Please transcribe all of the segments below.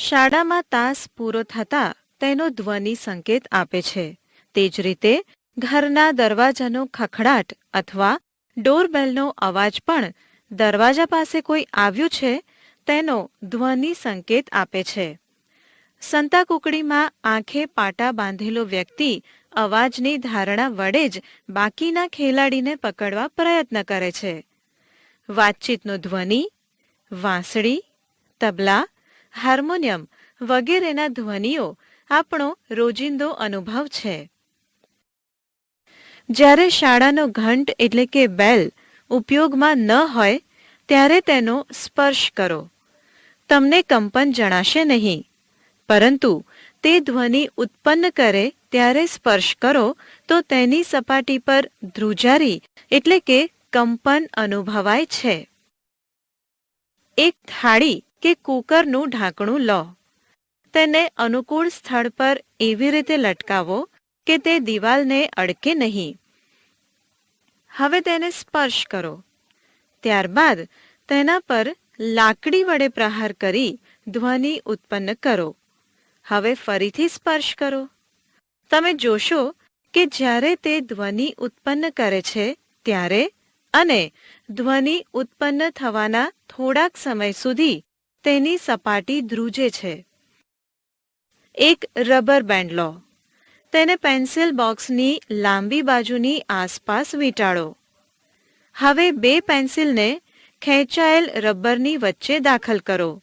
શાળામાં તાસ પૂરો થતાં તેનો ધ્વનિ સંકેત આપે છે. તે જ રીતે ઘરના દરવાજાનો ખખડાટ અથવા ડોરબેલનો અવાજ પણ દરવાજા પાસે કોઈ આવ્યું છે, તેનો ધ્વનિ સંકેત આપે છે. સંતાકુકડીમાં આંખે પાટા બાંધેલો વ્યક્તિ અવાજની ધારણા વડે જ બાકીના ખેલાડીને પકડવા પ્રયત્ન કરે છે. વાતચીતનો ધ્વનિ, વાંસળી, તબલા હાર્મોનિયમ વગેરેના ધ્વનિઓ આપણો રોજિંદો અનુભવ છે. જ્યારે શાળાનો ઘંટ એટલે કે બેલ ઉપયોગમાં ન હોય, ત્યારે તેનો સ્પર્શ કરો. તમને કંપન જણાશે નહીં. પરંતુ તે ધ્વનિ ઉત્પન્ન કરે ત્યારે સ્પર્શ કરો તો તેની સપાટી પર ધ્રુજારી એટલે કે કંપન અનુભવાય છે. એક થાળી કે કૂકરનું ઢાંકણું લો. તેને અનુકૂળ સ્થળ પર એવી રીતે લટકાવો કે તે દિવાલને અડકે નહીં. હવે તેને સ્પર્શ કરો. ત્યારબાદ તેના પર લાકડી વડે પ્રહાર કરી ધ્વનિ ઉત્પન્ન કરો. હવે ફરીથી સ્પર્શ કરો. તમે જોશો કે જ્યારે તે ધ્વનિ ઉત્પન્ન કરે છે ત્યારે અને ધ્વનિ ઉત્પન્ન થવાના થોડાક સમય સુધી તેની સપાટી ધ્રુજે છે. એક રબર બેન્ડ લો. તેને પેન્સિલ બોક્સની લાંબી બાજુની આસપાસ વીંટાળો. હવે બે પેન્સિલને ખેંચાયેલ રબરની વચ્ચે દાખલ કરો.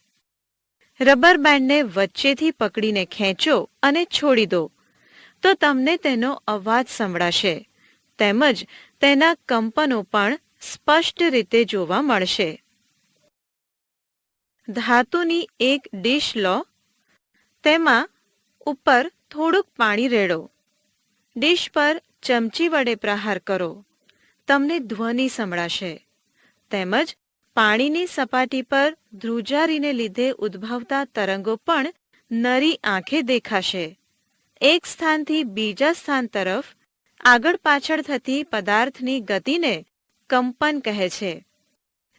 રબર બેન્ડને વચ્ચેથી પકડીને ખેંચો અને છોડી દો. તો તમને તેનો અવાજ સંભળાશે. તેમજ તેના કંપનો પણ સ્પષ્ટ રીતે જોવા મળશે. ધાતુની એક ડીશ લો. તેમાં ઉપર થોડુંક પાણી રેડો. ડીશ પર ચમચી વડે પ્રહાર કરો. તમને ધ્વનિ સંભળાશે. તેમજ પાણીની સપાટી પર ધ્રુજારીને લીધે ઉદ્ભવતા તરંગો પણ નરી આંખે દેખાશે. એક સ્થાનથી બીજા સ્થાન તરફ આગળ પાછળ થતી પદાર્થની ગતિને કંપન કહે છે.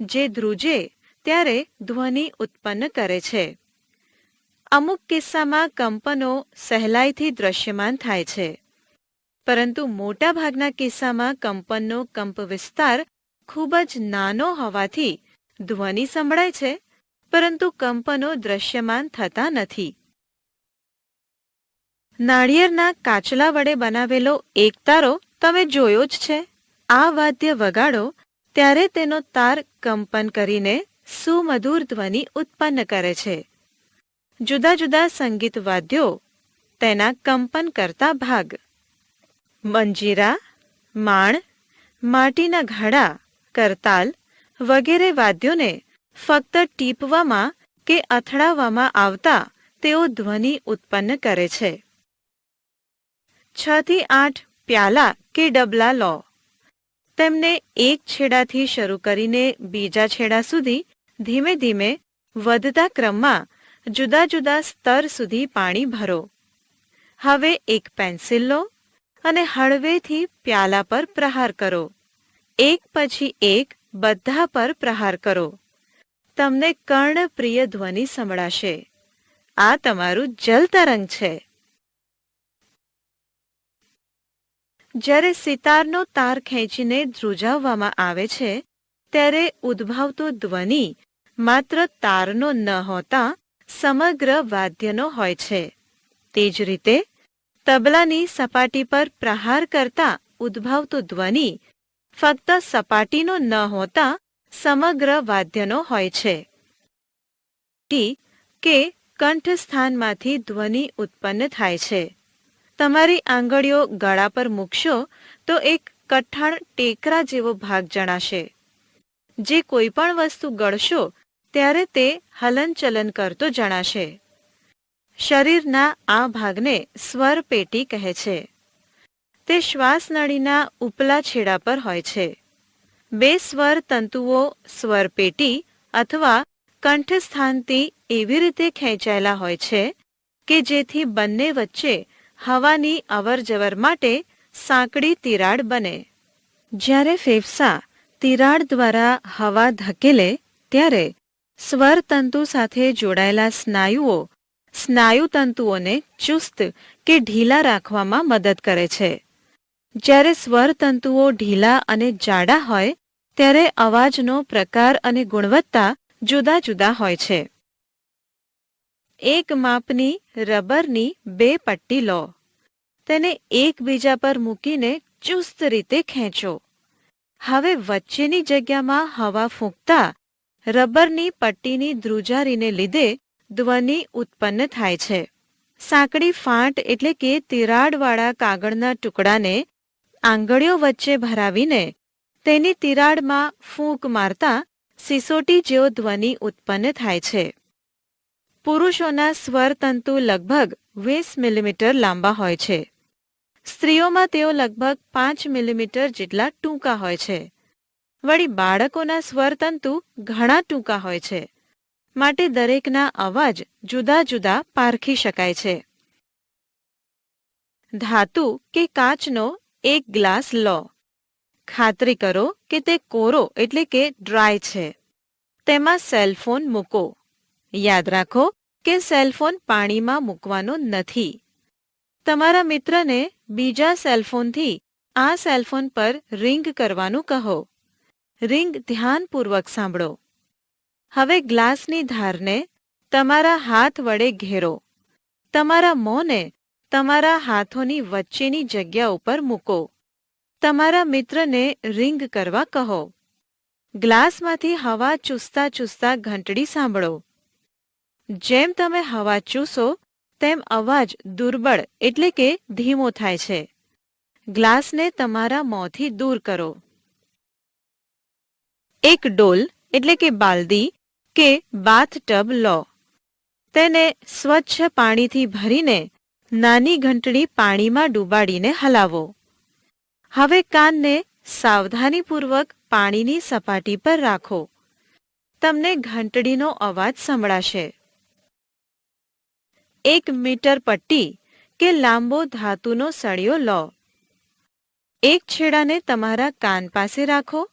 જે ધ્રુજે ત્યારે ધ્વનિ ઉત્પન્ન કરે છે. અમુક કિસ્સામાં કંપનો સહેલાઈથી દ્રશ્યમાન થાય છે. પરંતુ મોટાભાગના કિસ્સામાં કંપનનો કંપ વિસ્તાર ખૂબ જ નાનો હોવાથી ધ્વનિ સંભળાય છે, પરંતુ કંપનો દ્રશ્યમાન થતા નથી. નાળિયેરના કાચલા વડે બનાવેલો એક તારો તમે જોયો જ છે. આ વાદ્ય વગાડો ત્યારે તેનો તાર કંપન કરીને સુમધુર ધ્વનિ ઉત્પન્ન કરે છે. જુદા જુદા સંગીત વાદ્યો તેના કંપન કરતા ભાગ. મંજીરા, માણ, માટીના ઘડા, કરતાલ વગેરે વાદ્યોને ફક્ત ટીપવામાં કે અથડાવવામાં આવતા તેઓ ધ્વનિ ઉત્પન્ન કરે છે. છ થી આઠ પ્યાલા કે ડબલા લો. તેમને એક છેડાથી શરૂ કરીને બીજા છેડા સુધી ધીમે ધીમે વધતા ક્રમમાં જુદા જુદા સ્તર સુધી પાણી ભરો. હવે એક પેન્સિલ લો અને હળવેથી પ્યાલા પર પ્રહાર કરો. એક પછી એક બધા પર પ્રહાર કરો. તમને કર્ણપ્રિય ધ્વનિ સંભળાશે આ તમારું જલ તરંગ છે. જ્યારે સિતારનો તાર ખેંચીને ધ્રુજાવવામાં આવે છે, ત્યારે ઉદ્ભવતો ધ્વનિ માત્ર તારનો ન હોતા સમગ્ર વાદ્યનો હોય છે. તે જ રીતે, તબલાની સપાટી પર પ્રહાર કરતા ઉદ્ભવતો ધ્વનિ ફક્ત સપાટીનો ન હોતા સમગ્ર વાદ્યનો હોય છે. ટી કે કંઠસ્થાનમાંથી ધ્વનિ ઉત્પન્ન થાય છે. તમારી આંગળીઓ ગળા પર મૂકશો તો એક કઠણ ટેકરા જેવો ભાગ જણાશે. જે કોઈ પણ વસ્તુ ગળશો ત્યારે તે હલનચલન કરતો જણાશે. શરીરના આ ભાગને સ્વર પેટી કહે છે. તે શ્વાસનળીના ઉપલા છેડા પર હોય છે. બે સ્વર તંતુઓ, સ્વર પેટી અથવા કંઠસ્થાનથી એવી રીતે ખેંચાયેલા હોય છે કે જેથી બંને વચ્ચે હવાની અવરજવર માટે સાંકડી તિરાડ બને. જ્યારે ફેફસા તિરાડ દ્વારા હવા ધકેલે, ત્યારે સ્વરતંતુ સાથે જોડાયેલા સ્નાયુઓ સ્નાયુતંતુઓને ચુસ્ત કે ઢીલા રાખવામાં મદદ કરે છે. જ્યારે સ્વરતંતુઓ ઢીલા અને જાડા હોય, ત્યારે અવાજનો પ્રકાર અને ગુણવત્તા જુદા જુદા હોય છે. એક માપની રબરની બે પટ્ટી લો. તેને એકબીજા પર મૂકીને ચુસ્ત રીતે ખેંચો. હવે વચ્ચેની જગ્યામાં હવા ફૂંકતા રબરની પટ્ટીની ધ્રુજારીને લીધે ધ્વનિ ઉત્પન્ન થાય છે. સાંકડી ફાંટ એટલે કે તિરાડવાળા કાગળના ટુકડાને આંગળીઓ વચ્ચે ભરાવીને તેની તિરાડમાં ફૂંક મારતા સિસોટી જેવો ધ્વનિ ઉત્પન્ન થાય છે. પુરુષોના સ્વરતંતુ લગભગ વીસ મિલીમીટર લાંબા હોય છે. સ્ત્રીઓમાં તેઓ લગભગ પાંચ મિલીમીટર જેટલા ટૂંકા હોય છે. વળી બાળકોના સ્વરતંતુ ઘણા ટૂંકા હોય છે. માટે દરેકના અવાજ જુદા જુદા પારખી શકાય છે. ધાતુ કે કાચનો એક ગ્લાસ લો. ખાતરી કરો કે તે કોરો એટલે કે ડ્રાય છે. તેમાં સેલફોન મૂકો. યાદ રાખો કે સેલફોન પાણીમાં મૂકવાનો નથી. તમારા મિત્રને બીજા સેલફોનથી આ સેલફોન પર રિંગ કરવાનું કહો. રિંગ ધ્યાનપૂર્વક સાંભળો. હવે ગ્લાસની ધારને તમારા હાથ વડે ઘેરો. તમારા મોંને તમારા હાથોની વચ્ચેની જગ્યા ઉપર મૂકો. તમારા મિત્રને રિંગ કરવા કહો. ગ્લાસમાંથી હવા ચૂસતા ચૂસતા ઘંટડી સાંભળો. જેમ તમે હવા ચૂસો, તેમ અવાજ દુર્બળ એટલે કે ધીમો થાય છે. ગ્લાસને તમારા મોંથી દૂર કરો. એક ડોલ, એટલે કે બાલદી, કે બાથટબ લો. તેને સ્વચ્છ પાણીથી ભરીને નાની ઘંટડી પાણીમાં ડૂબાડીને હલાવો. હવે કાનને સાવધાનીપૂર્વક પાણીની સપાટી પર રાખો. તમને ઘંટડીનો અવાજ સંભળાશે. એક મીટર પટ્ટી કે લાંબો ધાતુનો સળિયો લો. એક છેડાને તમારા કાન પાસે રાખો.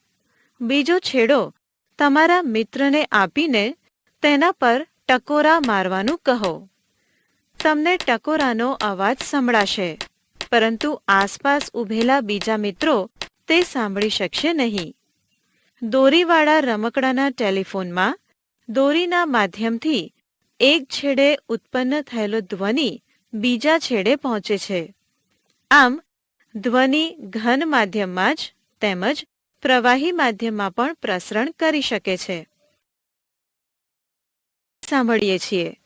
બીજો છેડો તમારા મિત્રને આપીને તેના પર ટકોરા મારવાનું કહો. તમને ટકોરાનો અવાજ સંભળાશે, પરંતુ આસપાસ ઊભેલા બીજા મિત્રો તે સાંભળી શકશે નહીં. દોરીવાળા રમકડાના ટેલિફોનમાં દોરીના માધ્યમથી એક છેડે ઉત્પન્ન થયેલો ધ્વનિ બીજા છેડે પહોંચે છે. આમ, ધ્વનિ ઘન માધ્યમમાં જ તેમજ પ્રવાહી માધ્યમમાં પણ પ્રસરણ કરી શકે છે. સાંભળીએ છીએ.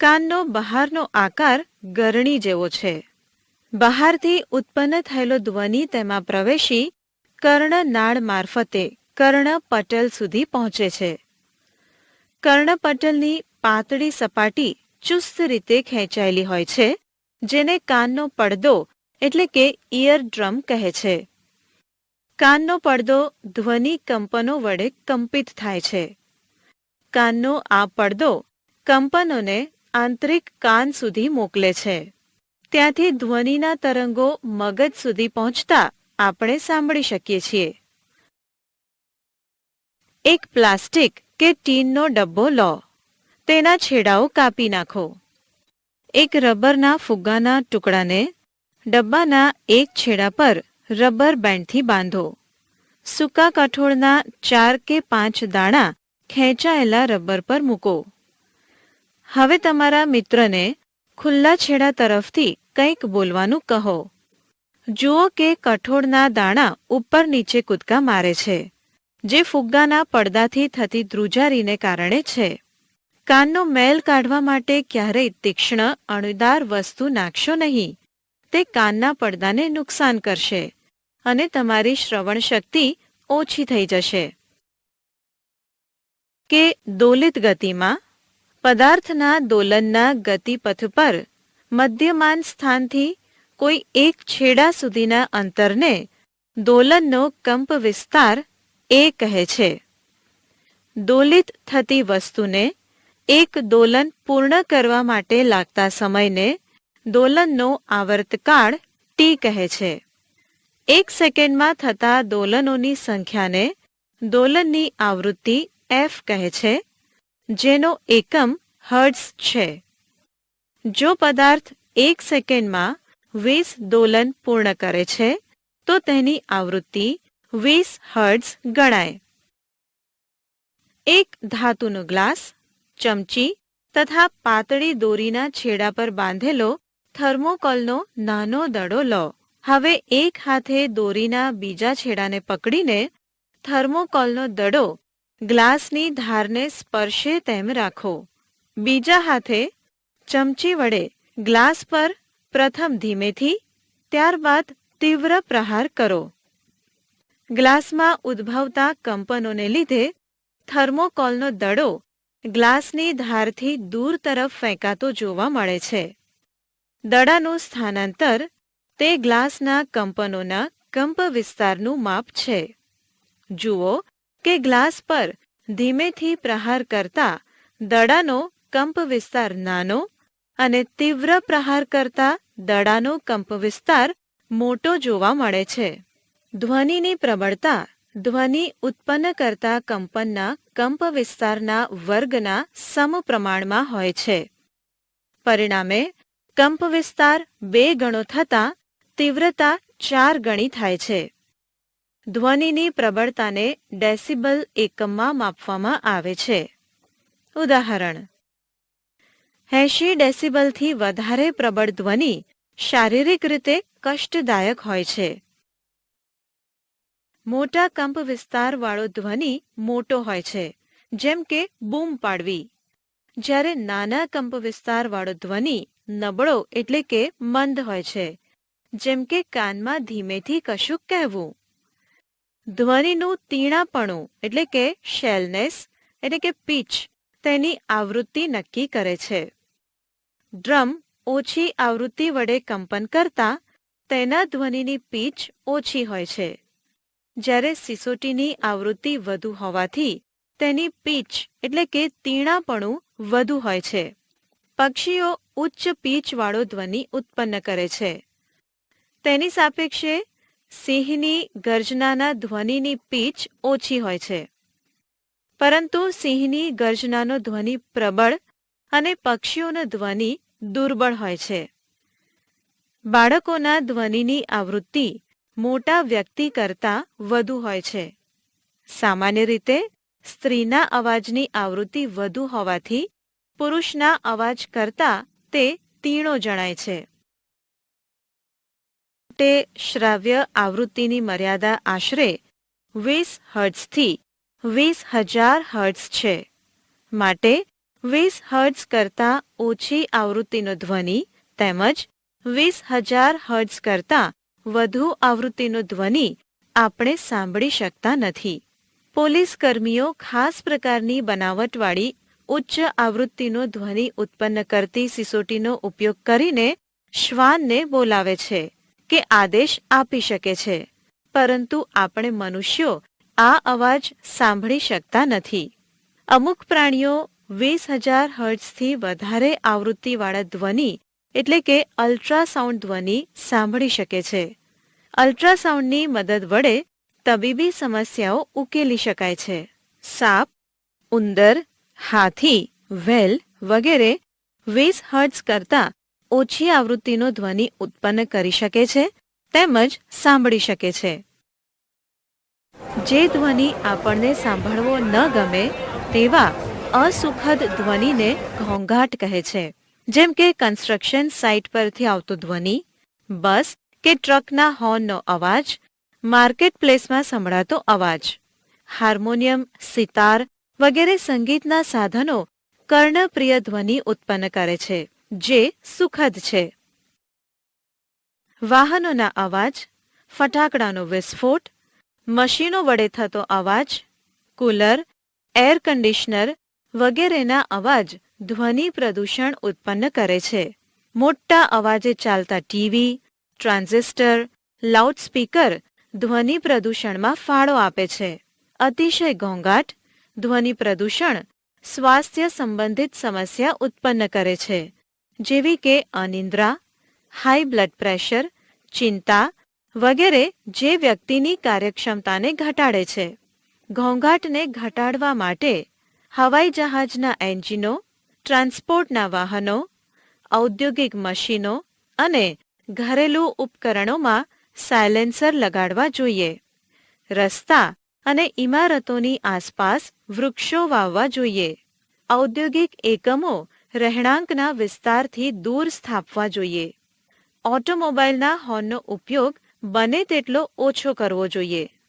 કાનનો બહારનો આકાર ગરણી જેવો છે. બહારથી ઉત્પન્ન થયેલો ધ્વનિ તેમાં પ્રવેશી કર્ણનાળ મારફતે કર્ણપટલ સુધી પહોંચે છે. કર્ણપટલની પાતળી સપાટી ચુસ્ત રીતે ખેંચાયેલી હોય છે, જેને કાનનો પડદો એટલે કે ઇયર ડ્રમ કહે છે. કાનનો પડદો ધ્વનિ કંપનો વડે કંપિત થાય છે. કાનનો આ પડદો કંપનોને આંતરિક કાન સુધી મોકલે છે. ત્યાંથી ધ્વનિના તરંગો મગજ સુધી પહોંચતા આપણે સાંભળી શકીએ છીએ. એક પ્લાસ્ટિક કે ટીનનો ડબ્બો લો. તેના છેડાઓ કાપી નાખો. એક રબરના ફુગ્ગાના ટુકડાને ડબ્બાના એક છેડા પર રબર બેન્ડથી બાંધો. સૂકા કઠોળના ચાર કે પાંચ દાણા ખેંચાયેલા રબર પર મૂકો. હવે તમારા મિત્રને ખુલ્લા છેડા તરફથી કંઈક બોલવાનું કહો. જુઓ કે કઠોળના દાણા ઉપર નીચે કૂદકા મારે છે, જે ફુગ્ગાના પડદાથી થતી ધ્રુજારીને કારણે છે. કાનનો મેલ કાઢવા માટે ક્યારેય તીક્ષ્ણ અણુદાર વસ્તુ નાખશો નહીં. તે કાનના પડદાને નુકસાન કરશે. અને તમારી શ્રવણ શક્તિ ઓછી થઈ જશે. કે દોલિત ગતિમાં, પદાર્થના દોલનના ગતિપથ પર મધ્યમાન સ્થાનથી કોઈ એક છેડા સુધીના અંતરને દોલનનો કંપ વિસ્તાર એ કહે છે. દોલિત થતી વસ્તુને એક દોલન પૂર્ણ કરવા માટે લાગતા સમયને દોલનનો આવર્તકાળ ટી કહે છે. એક સેકન્ડમાં થતા દોલનોની સંખ્યાને દોલનની આવૃત્તિ એફ કહે છે, જેનો એકમ હર્ટ્સ છે. જો પદાર્થ એક સેકન્ડમાં વીસ દોલન પૂર્ણ કરે છે, તો તેની આવૃત્તિ વીસ હર્ટ્સ ગણાય. એક ધાતુનો ગ્લાસ, ચમચી તથા પાતળી દોરીના છેડા પર બાંધેલો થર્મોકોલનો નાનો દડો લો. હવે એક હાથે દોરીના બીજા છેડાને પકડીને થર્મોકોલનો દડો ગ્લાસની ધારને સ્પર્શે તેમ રાખો. બીજા હાથે ચમચી વડે ગ્લાસ પર પ્રથમ ધીમેથી, ત્યારબાદ તીવ્ર પ્રહાર કરો. ગ્લાસમાં ઉદ્ભવતા કંપનોને લીધે થર્મોકોલનો દડો ગ્લાસની ધારથી દૂર તરફ ફેંકાતો જોવા મળે છે. દડાનું સ્થાનાંતર તે ગ્લાસના કંપનોના કંપ વિસ્તારનું માપ છે. જુઓ કે ગ્લાસ પર ધીમેથી પ્રહાર કરતા દડાનો કંપ વિસ્તાર નાનો અને તીવ્ર પ્રહાર કરતા દડાનો કંપ વિસ્તાર મોટો જોવા મળે છે. ધ્વનિની પ્રબળતા ધ્વનિ ઉત્પન્ન કરતા કંપનના કંપ વિસ્તારના વર્ગના સમપ્રમાણમાં હોય છે. પરિણામે, કંપ વિસ્તાર બે ગણો થતાં તીવ્રતા ચાર ગણી થાય છે. ધ્વનિની પ્રબળતાને ડેસિબલ એકમમાં માપવામાં આવે છે. ઉદાહરણ. એંશી ડેસિબલથી વધારે પ્રબળ ધ્વનિ શારીરિક રીતે કષ્ટદાયક હોય છે. મોટા કંપ વિસ્તારવાળો ધ્વનિ મોટો હોય છે, જેમ કે બૂમ પાડવી. જ્યારે નાના કંપ વિસ્તારવાળો ધ્વનિ નબળો એટલે કે મંદ હોય છે જેમ કે કાનમાં ધીમેથી કશુંક કહેવું. ધ્વનિનું તીણાપણું, એટલે કે શેલનેસ, એટલે કે પીચ, તેની આવૃત્તિ નક્કી કરે છે. ડ્રમ ઓછી આવૃત્તિ વડે કંપન કરતા, તેના ધ્વનિની પીચ ઓછી હોય છે. જ્યારે સિસોટીની આવૃત્તિ વધુ હોવાથી, તેની પીચ, એટલે કે તીણાપણું, વધુ હોય છે. પક્ષીઓ ઉચ્ચ પીચવાળો ધ્વનિ ઉત્પન્ન કરે છે. તેની સાપેક્ષે સિંહની ગર્જનાના ધ્વનિની પીચ ઓછી હોય છે. પરંતુ સિંહની ગર્જનાનો ધ્વનિ પ્રબળ અને પક્ષીઓનો ધ્વનિ દુર્બળ હોય છે. બાળકોના ધ્વનિની આવૃત્તિ મોટા વ્યક્તિ કરતાં વધુ હોય છે. સામાન્ય રીતે સ્ત્રીના અવાજની આવૃત્તિ વધુ હોવાથી પુરુષના અવાજ કરતાં તે તીણો જણાય છે. તે શ્રાવ્ય આવૃત્તિની મર્યાદા આશરે વીસ હર્ટ્ઝથી વીસ હજાર હર્ટ્ઝ છે. માટે વીસ હર્ટ્ઝ કરતાં ઓછી આવૃત્તિનો ધ્વનિ તેમજ વીસ હજાર હર્ટ્ઝ કરતાં વધુ આવૃત્તિનો ધ્વનિ આપણે સાંભળી શકતા નથી. પોલીસ કર્મીઓ ખાસ પ્રકારની બનાવટવાળી ઉચ્ચ આવૃત્તિનો ધ્વનિ ઉત્પન્ન કરતી સિસોટીનો ઉપયોગ કરીને શ્વાનને બોલાવે છે. કે આદેશ આપી શકે છે. પરંતુ આપણે મનુષ્યો આ અવાજ સાંભળી શકતા નથી. અમુક પ્રાણીઓ વીસ હજાર હર્ટ્સથી વધારે આવૃત્તિવાળા ધ્વનિ, એટલે કે અલ્ટ્રાસાઉન્ડ ધ્વનિ, સાંભળી શકે છે. અલ્ટ્રાસાઉન્ડની મદદ વડે તબીબી સમસ્યાઓ ઉકેલી શકાય છે. સાપ, ઉંદર, હાથી, વેલ વગેરે વીસ હર્ટ્સ કરતાં ઓછી આવૃત્તિનો ધ્વનિ ઉત્પન્ન કરી શકે છે, તેમજ સાંભળી શકે છે. જે ધ્વનિ આપણને સાંભળવો ન ગમે, તેવા અસુખદ ધ્વનિને ઘોંઘાટ કહે છે. જેમ કે કન્સ્ટ્રક્શન સાઇટ પરથી આવતો ધ્વનિ, બસ કે ટ્રકના હોર્નનો અવાજ માર્કેટ પ્લેસમાં સંભળાતો અવાજ, હાર્મોનિયમ, સિતાર વગેરે સંગીતના સાધનો કર્ણપ્રિય ધ્વનિ ઉત્પન્ન કરે છે. જે સુખદ છે. વાહનોના અવાજ, ફટાકડાનો વિસ્ફોટ, મશીનો વડે થતો અવાજ, કુલર, એર કન્ડિશનર વગેરેના અવાજ ધ્વનિ પ્રદૂષણ ઉત્પન્ન કરે છે. મોટા અવાજે ચાલતા ટીવી, ટ્રાન્ઝિસ્ટર, લાઉડસ્પીકર ધ્વનિ પ્રદૂષણમાં ફાળો આપે છે. અતિશય ઘોંઘાટ ધ્વનિ પ્રદૂષણ સ્વાસ્થ્ય સંબંધિત સમસ્યા ઉત્પન્ન કરે છે. જેવી કે અનિદ્રા હાઈ બ્લડ પ્રેશર ચિંતા વગેરે જે વ્યક્તિની કાર્યક્ષમતાને ઘટાડે છે. ઘોંઘાટને ઘટાડવા માટે હવાઈ જહાજના એન્જિનો, ટ્રાન્સપોર્ટના વાહનો, ઔદ્યોગિક મશીનો અને ઘરેલું ઉપકરણોમાં સાયલેન્સર લગાડવા જોઈએ. રસ્તા અને ઇમારતોની આસપાસ વૃક્ષો વાવવા જોઈએ. ઔદ્યોગિક એકમો રહેણાંકના વિસ્તારથી દૂર સ્થાપવા જોઈએ. ઓટોમોબાઈલના હોર્નનો ઉપયોગ બને તેટલો ઓછો કરવો જોઈએ.